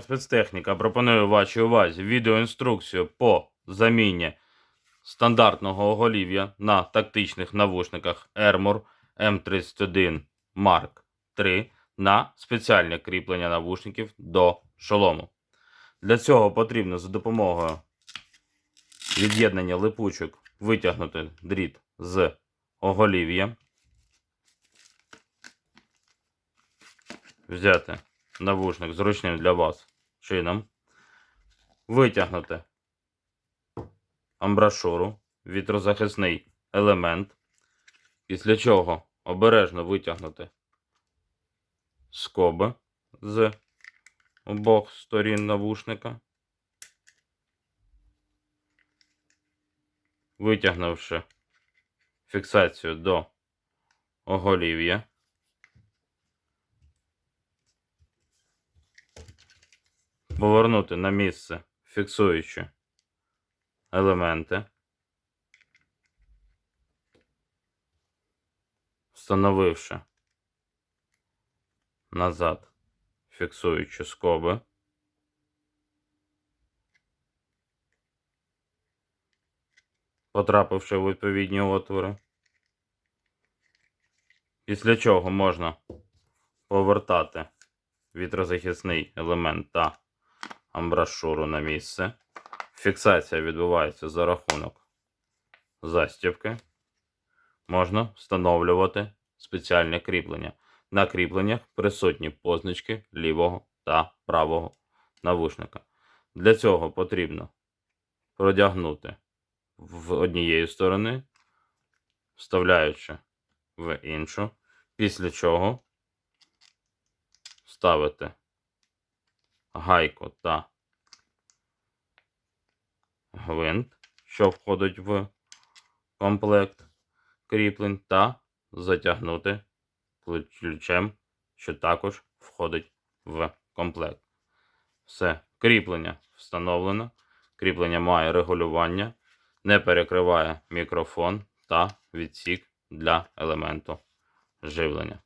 Спецтехніка пропонує вашій увазі відеоінструкцію по заміні стандартного оголів'я на тактичних навушниках Ermor M31 Mark III на спеціальне кріплення навушників до шолому. Для цього потрібно за допомогою від'єднання липучок витягнути дріт з оголів'я, взяти навушник зручним для вас чином, витягнути амбрашуру, вітрозахисний елемент, після чого обережно витягнути скоби з обох сторін навушника, витягнувши фіксацію до оголів'я. Повернути на місце фіксуючі елементи, встановивши назад фіксуючі скоби. Потрапивши в відповідні отвори. Після чого можна повертати вітрозахисний елемент та амбрашуру на місце. Фіксація відбувається за рахунок застібки. Можна встановлювати спеціальне кріплення. На кріпленнях присутні позначки лівого та правого навушника. Для цього потрібно продягнути в однієї сторони, вставляючи в іншу, після чого ставити гайку та гвинт, що входить в комплект кріплень, та затягнути ключем, що також входить в комплект. Все, кріплення встановлено. Кріплення має регулювання, не перекриває мікрофон та відсік для елементу живлення.